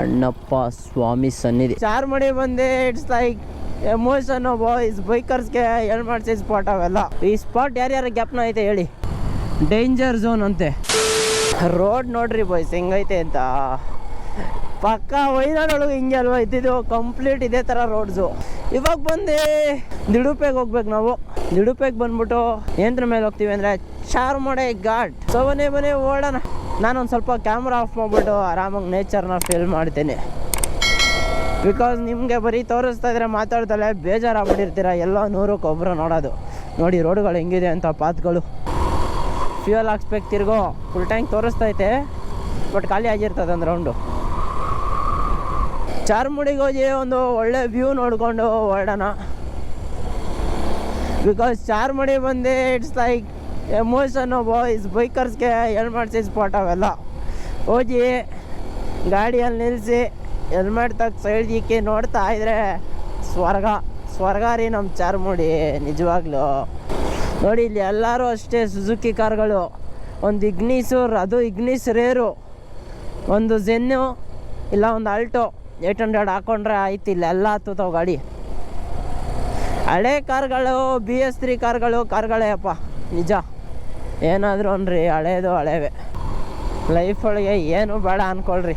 ಅಣ್ಣಪ್ಪ ಸ್ವಾಮಿ ಸನ್ನಿಧಿ. ಚಾರ್ಮಡಿ ಬಂದೆ it's like emotion boys ಬೈಕರ್ಸ್ಗೆ ಏನು ಮಾಡಿಸಿ ಸ್ಪಾಟ್ ಅವೆಲ್ಲ. ಈ ಸ್ಪಾಟ್ ಯಾರ್ಯಾರ ಗ್ಯಾಪ್ನ ಐತೆ ಹೇಳಿ. ಡೇಂಜರ್ ಝೋನ್ ಅಂತೆ. ರೋಡ್ ನೋಡ್ರಿ ಬಾಯ್ಸ್ ಹೆಂಗೈತೆ ಅಂತ. ಪಕ್ಕ ವೈನಾಡೊಳಗೆ ಹಿಂಗೆ ಅಲ್ವಾ ಇದ್ದಿದ್ದು ಕಂಪ್ಲೀಟ್ ಇದೇ ಥರ ರೋಡ್ಸು ಇವಾಗ ಬಂದು, ದಿಡುಪೆಗೆ ಹೋಗ್ಬೇಕು ನಾವು. ದಿಡುಪೆಗೆ ಬಂದ್ಬಿಟ್ಟು ಏನ್ರ ಮೇಲೆ ಹೋಗ್ತೀವಿ ಅಂದರೆ ಚಾರ್ಮಡೆ ಘಾಟ್. ಸೊ ಬನ್ನಿ ಬನ್ನಿ ಓಡೋಣ. ನಾನೊಂದು ಸ್ವಲ್ಪ ಕ್ಯಾಮ್ರಾ ಆಫ್ ಮಾಡಿಬಿಟ್ಟು ಆರಾಮಾಗಿ ನೇಚರ್ನ ಫೀಲ್ ಮಾಡ್ತೀನಿ. ಬಿಕಾಸ್ ನಿಮಗೆ ಬರೀ ತೋರಿಸ್ತಾ ಇದ್ರೆ ಮಾತಾಡ್ದಲೆ ಬೇಜಾರಾಗ್ಬಿಟ್ಟಿರ್ತೀರ ಎಲ್ಲ ನೂರಕ್ಕೆ ಒಬ್ಬರು ನೋಡೋದು. ನೋಡಿ ರೋಡ್ಗಳು ಹೆಂಗಿದೆ ಅಂತ ಪಾತ್ಗಳು. ಫ್ಯೂಯಲ್ ಹಾಕ್ಸ್ಬೇಕು ತಿರ್ಗೋ ಫುಲ್ ಟ್ಯಾಂಕ್ ತೋರಿಸ್ತೈತೆ ಬಟ್ ಖಾಲಿ ಆಗಿರ್ತದೆ ಒಂದು ರೌಂಡು ಚಾರ್ಮುಡಿಗೆ ಹೋಗಿ ಒಂದು ಒಳ್ಳೆ ವ್ಯೂ ನೋಡಿಕೊಂಡು ಹೊರಡೋಣ. ಬಿಕಾಸ್ ಚಾರ್ಮುಡಿ ಬಂದು ಇಟ್ಸ್ ಲೈಕ್ ಎಮೋಷನ್ ಬಾಯ್ಸ್ ಬೈಕರ್ಸ್ಗೆ ಹೆಲ್ಮೆಟ್ ಸ್ಪಾಟ್ ಅವೆಲ್ಲ. ಹೋಗಿ ಗಾಡಿಯಲ್ಲಿ ನಿಲ್ಲಿಸಿ ಹೆಲ್ಮೆಟ್ ತಗ ಸೈಡ್ ಇಕ್ಕಿ ನೋಡ್ತಾ ಇದ್ರೆ ಸ್ವರ್ಗ. ಸ್ವರ್ಗ ರೀ ನಮ್ಮ ಚಾರ್ಮುಡಿ, ನಿಜವಾಗ್ಲೂ. ನೋಡಿ, ಇಲ್ಲಿ ಎಲ್ಲರೂ ಅಷ್ಟೇ ಸುಜುಕಿ ಕಾರ್ಗಳು. ಒಂದು ಇಗ್ನೀಸು ಅದು ಇಗ್ನೀಸ್ ರೇರು ಒಂದು ಜೆನ್ನು ಇಲ್ಲ ಒಂದು ಆಲ್ಟೋ ಏಯ್ಟ್ ಹಂಡ್ರೆಡ್ ಹಾಕೊಂಡ್ರೆ ಆಯ್ತು ಇಲ್ಲ ಎಲ್ಲ ಗಾಡಿ. ಹಳೆ ಕಾರ್ಗಳು ಬಿ ಎಸ್ ತ್ರೀ ಕಾರ್ಗಳು, ಕಾರ್ಗಳೇ ಅಪ್ಪ. ನಿಜ. ಏನಾದರೂ ಅನ್ರಿ, ಹಳೇದು ಹಳೇವೆ. ಲೈಫ್ ಒಳಗೆ ಏನು ಬೇಡ ಅಂದ್ಕೊಳ್ರಿ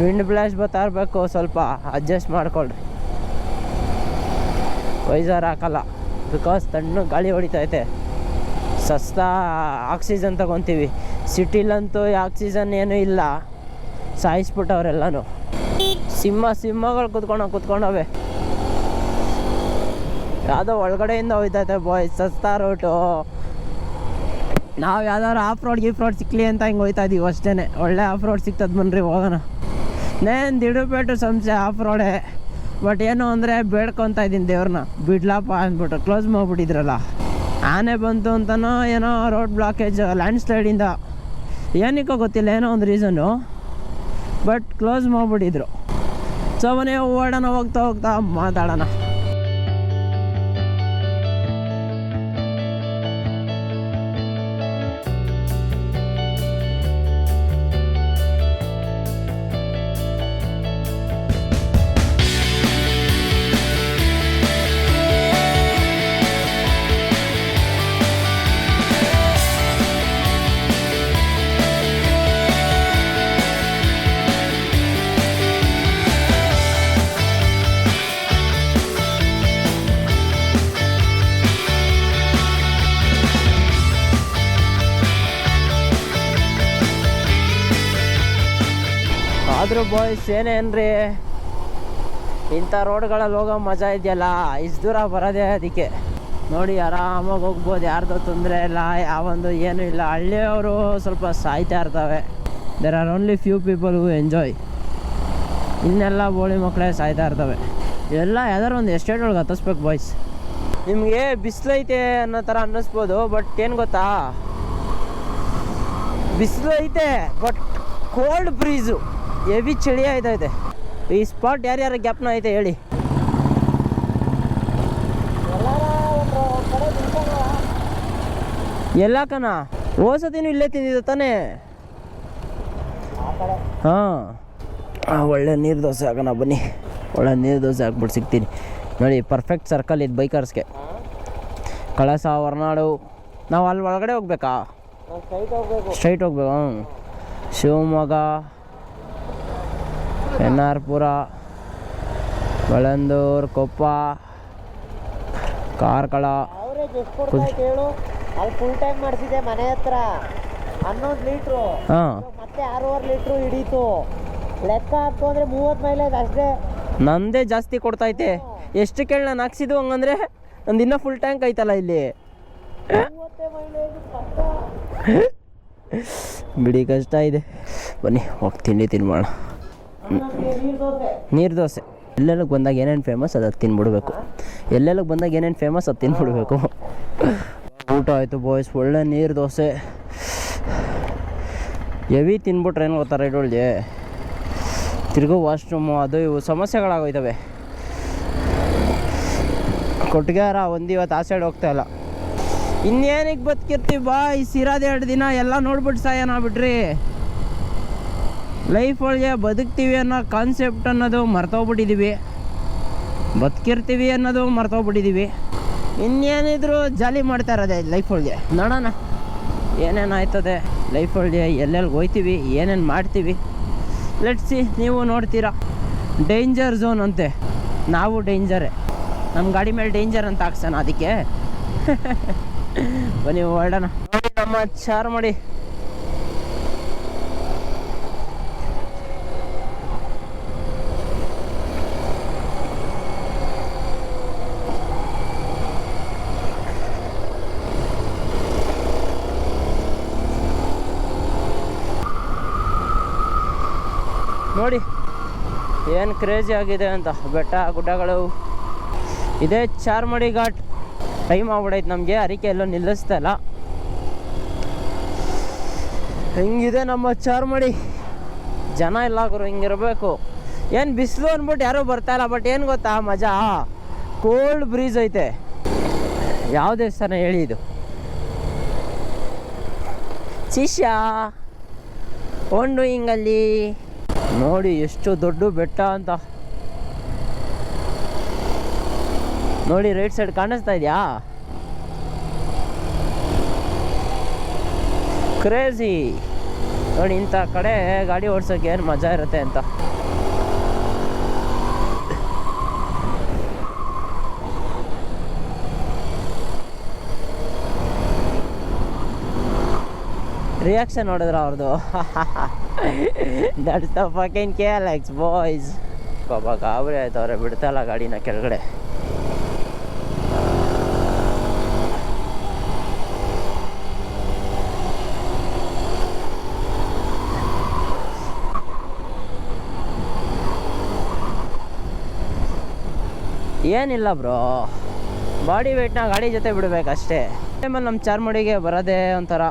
ವಿಂಡ್ ಬ್ಲಾಸ್ಟ್ ಬರ್ತಾ ಇರಬೇಕು ಸ್ವಲ್ಪ ಅಡ್ಜಸ್ಟ್ ಮಾಡ್ಕೊಳ್ರಿ. ವೈಸರ್ ಹಾಕಲ್ಲ ಬಿಕಾಸ್ ತಣ್ಣು ಗಾಳಿ ಹೊಡಿತೈತೆ. ಸಸ್ತಾ ಆಕ್ಸಿಜನ್ ತಗೊತೀವಿ. ಸಿಟಿಲಂತೂ ಆಕ್ಸಿಜನ್ ಏನೂ ಇಲ್ಲ. ಸಾಯಿಸ್ಬಿಟ್ಟವ್ರೆಲ್ಲನೂ. ಸಿಂಹ ಸಿಂಹಗಳು ಕುತ್ಕೊಂಡು ಕುತ್ಕೊಂಡವೆ. ಯಾವುದೋ ಒಳಗಡೆಯಿಂದ ಹೋಯ್ತೈತೆ ಬಾಯ್ ಸಸ್ತಾ ರೋಟು ನಾವು ಯಾವ್ದಾದ್ರು ಆಫ್ ರೋಡ್ ಗಿಫ್ ರೋಡ್ ಸಿಕ್ಲಿ ಅಂತ ಹಿಂಗೆ ಹೋಯ್ತಾ ಇದೀವಿ ಅಷ್ಟೇ ಒಳ್ಳೆ ಆಫ್ ರೋಡ್ ಸಿಗ್ತದೆ ಬನ್ರಿ ಹೋಗೋಣ. ನೇನು ದಿಡುಪೇಟು ಸಂಸ್ಥೆ ಆಫ್ ರೋಡೇ ಬಟ್ ಏನು ಅಂದರೆ ಬೇಡ್ಕೊತಾ ಇದ್ದೀನಿ ದೇವ್ರನ್ನ ಬಿಡ್ಲಪ್ಪ ಅಂದ್ಬಿಟ್ಟು ಕ್ಲೋಸ್ ಮಾಡಿಬಿಟ್ಟಿದ್ರಲ್ಲ. ಆನೆ ಬಂತು ಅಂತನೋ ಏನೋ ರೋಡ್ ಬ್ಲಾಕೇಜ್ ಲ್ಯಾಂಡ್ ಸ್ಲೈಡಿಂದ ಏನಕ್ಕೋ ಗೊತ್ತಿಲ್ಲ, ಏನೋ ಒಂದು ರೀಸನ್ನು ಬಟ್ ಕ್ಲೋಸ್ ಮಾಡಿಬಿಟ್ಟಿದ್ರು. ಸೊ ಮನೆ ಓಡೋಣ ಹೋಗ್ತಾ ಹೋಗ್ತಾ ಮಾತಾಡೋಣ. ಆದರೂ ಬಾಯ್ಸ್ ಏನೇನ್ರಿ? ಇಂಥ ರೋಡ್ಗಳಲ್ಲಿ ಹೋಗೋ ಮಜಾ ಇದೆಯಲ್ಲ, ಇಷ್ಟು ದೂರ ಬರೋದೇ ಅದಕ್ಕೆ. ನೋಡಿ, ಆರಾಮಾಗಿ ಹೋಗ್ಬೋದು, ಯಾರ್ದು ತೊಂದರೆ ಇಲ್ಲ, ಯಾವೊಂದು ಏನೂ ಇಲ್ಲ. ಹಳ್ಳಿಯವರು ಸ್ವಲ್ಪ ಸಾಯ್ತಾ ಇರ್ತವೆ. There are only few people who enjoy ಇನ್ನೆಲ್ಲ ಬೋಳಿ ಮಕ್ಕಳೇ ಸಾಯ್ತಾ ಇರ್ತವೆ. ಎಲ್ಲ ಯಾವ್ದಾರು ಒಂದು ಎಸ್ಟೇಟ್ ಒಳಗೆ ಹತ್ತಿಸ್ಬೇಕು ಬಾಯ್ಸ್ ನಿಮಗೆ ಬಿಸಿಲೈತೆ ಅನ್ನೋ ಥರ ಅನ್ನಿಸ್ಬೋದು ಬಟ್ ಏನು ಗೊತ್ತಾ? ಬಿಸಿಲು ಐತೆ ಬಟ್ ಕೋಲ್ಡ್ ಬ್ರೀಸು ಹೆವಿ ಚಳಿ ಆಯ್ತೈತೆ ಈ ಸ್ಪಾಟ್ ಯಾರ್ಯಾರ ಗ್ಯಾಪ್ನ ಐತೆ ಹೇಳಿ. ಎಲ್ಲ ಕಣ ಓಸತಿನೂ ಇಲ್ಲೇ ತಿಂದಿದ್ದ ತಾನೇ? ಹಾಂ. ಒಳ್ಳೆ ನೀರು ದೋಸೆ ಹಾಕೋಣ ಬನ್ನಿ. ಒಳ್ಳೆ ನೀರು ದೋಸೆ ಹಾಕ್ಬಿಟ್ಟು ಸಿಗ್ತೀನಿ. ನೋಡಿ ಪರ್ಫೆಕ್ಟ್ ಸರ್ಕಲ್ ಇದು ಬೈಕರ್ಸ್ಗೆ ಕಳಸ ಹೊರನಾಡು. ನಾವು ಅಲ್ಲಿ ಒಳಗಡೆ ಹೋಗ್ಬೇಕಾ? ಸ್ಟ್ರೈಟ್ ಹೋಗ್ಬೇಕು. ಹ್ಞೂ ಶಿವಮೊಗ್ಗ ಎನ್ ಆರ್ ಪುರ ಬಳಂದೂರು ಕೊಪ್ಪ ಕಾರ್ಕಳ. ಅಲ್ಲಿ ಫುಲ್ ಟ್ಯಾಂಕ್ ಮಾಡಿಸಿದೆ ಮನೆ ಹತ್ರ. ಹನ್ನೊಂದು ಲೀಟ್ರು ಹಾಂ. ಮತ್ತೆ ಆರೂವರೆ ಲೀಟ್ರು ಹಿಡೀತು. ಲೆಕ್ಕ ಹಾಕು ಅಂದ್ರೆ ಮೂವತ್ತು ಮೈಲೇಜ್ ಅಷ್ಟೇ. ನಂದೇ ಜಾಸ್ತಿ ಕೊಡ್ತೈತೆ ಎಷ್ಟು ಕೇಳಿ ನಾನು ಹಾಕ್ಸಿದ್ದು ಹಂಗಂದ್ರೆ ನಂದು ಇನ್ನೂ ಫುಲ್ ಟ್ಯಾಂಕ್ ಐತಲ್ಲ ಇಲ್ಲಿ. ಬಿಡಿ ಕಷ್ಟ ಇದೆ. ಬನ್ನಿ ಹೋಗಿ ತಿಂಡಿ ತಿನ್ಬೋಣ. ನೀರು ದೋಸೆ. ಎಲ್ಲೆಲ್ಲಿಗೆ ಬಂದಾಗ ಏನೇನು ಫೇಮಸ್ ಅದು ತಿನ್ಬಿಡ್ಬೇಕು. ಎಲ್ಲೆಲ್ಲಿಗೆ ಬಂದಾಗ ಏನೇನು ಫೇಮಸ್ ಅದು ತಿನ್ಬಿಡ್ಬೇಕು. ಊಟ ಆಯಿತು ಬಾಯ್ಸ್ ಒಳ್ಳೆ ನೀರು ದೋಸೆ. ಎವಿ ತಿನ್ಬಿಟ್ರೆ ಏನು ಗೊತ್ತಾ ರೈಟ್ ತಿರುಗೋ ವಾಶ್ರೂಮು ಅದು ಇವು ಸಮಸ್ಯೆಗಳಾಗೋಯ್ತವೆ. ಕೊಟ್ಟಿಗೆರ ಒಂದು ಇವತ್ತು ಆ ಸೈಡ್ ಹೋಗ್ತಾ ಇಲ್ಲ. ಇನ್ನೇನಿಗೆ ಬದುಕಿರ್ತೀವಿ ಬಾ ಈ ಸಿರಾದ ಎರಡು ದಿನ ಎಲ್ಲ ನೋಡ್ಬಿಟ್ಟು ಸಾಯನ ಬಿಡ್ರಿ. ಲೈಫ್ ಒಳಗೆ ಬದುಕ್ತೀವಿ ಅನ್ನೋ ಕಾನ್ಸೆಪ್ಟ್ ಅನ್ನೋದು ಮರ್ತೋಗ್ಬಿಟ್ಟಿದ್ದೀವಿ ಬದುಕಿರ್ತೀವಿ ಅನ್ನೋದು ಮರ್ತೋಗ್ಬಿಟ್ಟಿದ್ದೀವಿ ಇನ್ನೇನಿದ್ರು ಜಾಲಿ ಮಾಡ್ತಾ ಇರೋದೆ ಲೈಫ್ ಒಳಗೆ. ನೋಡೋಣ. ಏನೇನು ಆಯ್ತದೆ ಲೈಫ್ ಒಳಗೆ, ಎಲ್ಲೆಲ್ಲಿ ಹೋಯ್ತೀವಿ, ಏನೇನು ಮಾಡ್ತೀವಿ. ಲೆಟ್ಸಿ ನೀವು ನೋಡ್ತೀರಾ. ಡೇಂಜರ್ ಝೋನ್ ಅಂತೆ. ನಾವು ಡೇಂಜರೇ ನಮ್ಮ ಗಾಡಿ ಮೇಲೆ ಡೇಂಜರ್ ಅಂತ ಹಾಕ್ಸೋಣ ಅದಕ್ಕೆ. ಬನ್ನಿ, ಹೊರಡೋಣ. ನಮ್ಮ ಚಾರ್ ಮಾಡಿ ನೋಡಿ ಏನು ಕ್ರೇಜಿ ಆಗಿದೆ ಅಂತ. ಬೆಟ್ಟ, ಗುಡ್ಡಗಳು. ಇದೇ ಚಾರ್ಮಡಿ ಘಾಟ್. ಟೈಮ್ ಆಗ್ಬಿಡೈತೆ ನಮಗೆ ಅರಿಕೆ ಎಲ್ಲೋ ನಿಲ್ಲಿಸ್ತಾ ಇಲ್ಲ. ಹಿಂಗಿದೆ ನಮ್ಮ ಚಾರ್ಮಡಿ. ಜನ ಇಲ್ಲ ಗುರು, ಹಿಂಗಿರಬೇಕು. ಏನು ಬಿಸಿಲು ಅಂದ್ಬಿಟ್ಟು ಯಾರೂ ಬರ್ತಾ ಇಲ್ಲ ಬಟ್ ಏನು ಗೊತ್ತಾ, ಮಜಾ. ಕೋಲ್ಡ್ ಬ್ರೀಜ್ ಐತೆ. ಯಾವ ದೇವಸ್ಥಾನ ಹೇಳಿ ಇದು? ಶಿಷ್ಯ. ಒಂದು ಹಿಂಗಲ್ಲಿ. ನೋಡಿ ಎಷ್ಟು ದೊಡ್ಡ ಬೆಟ್ಟ ಅಂತ. ನೋಡಿ ರೈಟ್ ಸೈಡ್ ಕಾಣಿಸ್ತಾ ಇದೆಯಾ? ಕ್ರೇಜಿ ನೋಡಿ ಇಂಥ ಕಡೆ ಗಾಡಿ ಓಡಿಸೋಕೆ ಏನು ಮಜಾ ಇರುತ್ತೆ ಅಂತ. ರಿಯಾಕ್ಷನ್ ನೋಡಿದ್ರ ಅವ್ರದ್ದು that's the fucking K X boys ಪಾಪ ಗಾಬರಿ ಆಯ್ತವ್ರೆ ಬಿಡ್ತಲ್ಲ ಗಾಡಿನ ಕೆಳಗಡೆ. ಏನಿಲ್ಲ ಬ್ರೋ. ಬಾಡಿ ವೆಯ್ಟ್ನ ಗಾಡಿ ಜೊತೆ ಬಿಡಬೇಕಷ್ಟೇ. ಟೈಮಲ್ಲಿ ನಮ್ಮ ಚಾರ್ಮಡಿಗೆ ಬರೋದೇ ಒಂಥರ.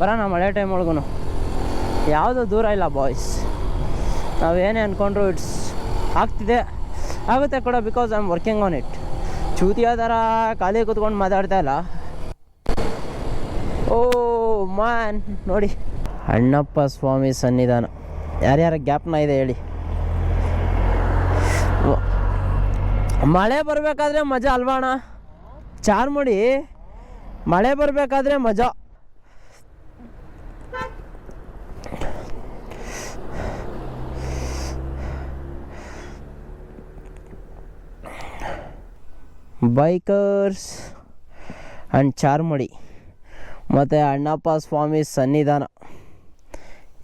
ಬರೋಣ ಮಳೆ ಟೈಮ್ ಒಳಗೂ ಯಾವುದೂ ದೂರ ಇಲ್ಲ ಬಾಯ್ಸ್ ನಾವೇನೇ ಅಂದ್ಕೊಂಡ್ರು ಇಟ್ಸ್ ಆಗ್ತಿದೆ. ಆಗುತ್ತೆ ಕೂಡ because I am working on it ಚೂತಿಯ ಥರ ಖಾಲಿ ಕೂತ್ಕೊಂಡು ಮಾತಾಡ್ತಾ ಇಲ್ಲ. ಓ ಮಾನ್ ನೋಡಿ, ಅಣ್ಣಪ್ಪ ಸ್ವಾಮಿ ಸನ್ನಿಧಾನ. ಯಾರ್ಯಾರ ಗ್ಯಾಪ್ನ ಇದೆ ಹೇಳಿ. ಮಳೆ ಬರಬೇಕಾದ್ರೆ ಮಜಾ ಅಲ್ವಾಣ ಚಾರ್ಮುಡಿ, ಮಳೆ ಬರಬೇಕಾದ್ರೆ ಮಜಾ. Bikers and Charmadi. ಮತ್ತು ಅಣ್ಣಪ್ಪ ಸ್ವಾಮಿ ಸನ್ನಿಧಾನ.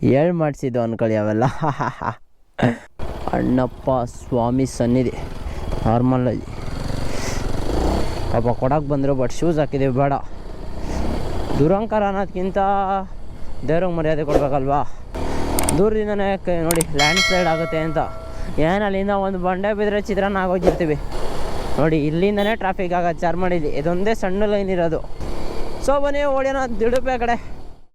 ಹೇಳಿ ಮಾಡಿಸಿದ್ದು ಅನ್ಕೊಳ್ಳಿ ಅವೆಲ್ಲ. ಅಣ್ಣಪ್ಪ ಸ್ವಾಮಿ ಸನ್ನಿಧಿ. ನಾರ್ಮಲಾಗಿ ಪಾಪ ಕೊಡೋಕೆ ಬಂದರು ಬಟ್ ಶೂಸ್ ಹಾಕಿದ್ದೀವಿ ಬೇಡ. ದುರಂಕಾರ ಅನ್ನೋದಕ್ಕಿಂತ ದೇವ್ರಿಗೆ ಮರ್ಯಾದೆ ಕೊಡಬೇಕಲ್ವಾ? ದೂರದಿಂದನೇ ನೋಡಿ ಲ್ಯಾಂಡ್ ಸ್ಲೈಡ್ ಆಗುತ್ತೆ ಅಂತ. ಏನು ಅಲ್ಲಿಂದ ಒಂದು ಬಂಡೆ ಬಿದ್ದರೆ ಚಿತ್ರಾನ್ನ ಆಗೋಗಿರ್ತೀವಿ. ನೋಡಿ ಇಲ್ಲಿಂದನೇ ಟ್ರಾಫಿಕ್ ಆಗೋದು ಚಾರ್ಮಡಿಲಿ ಇದೊಂದೇ ಸಣ್ಣ ಲೈನ್ ಇರೋದು. ಸೊ ಬನ್ನಿ ಓಡಿಯೋಣ ದಿಡುಪೆ ಕಡೆ.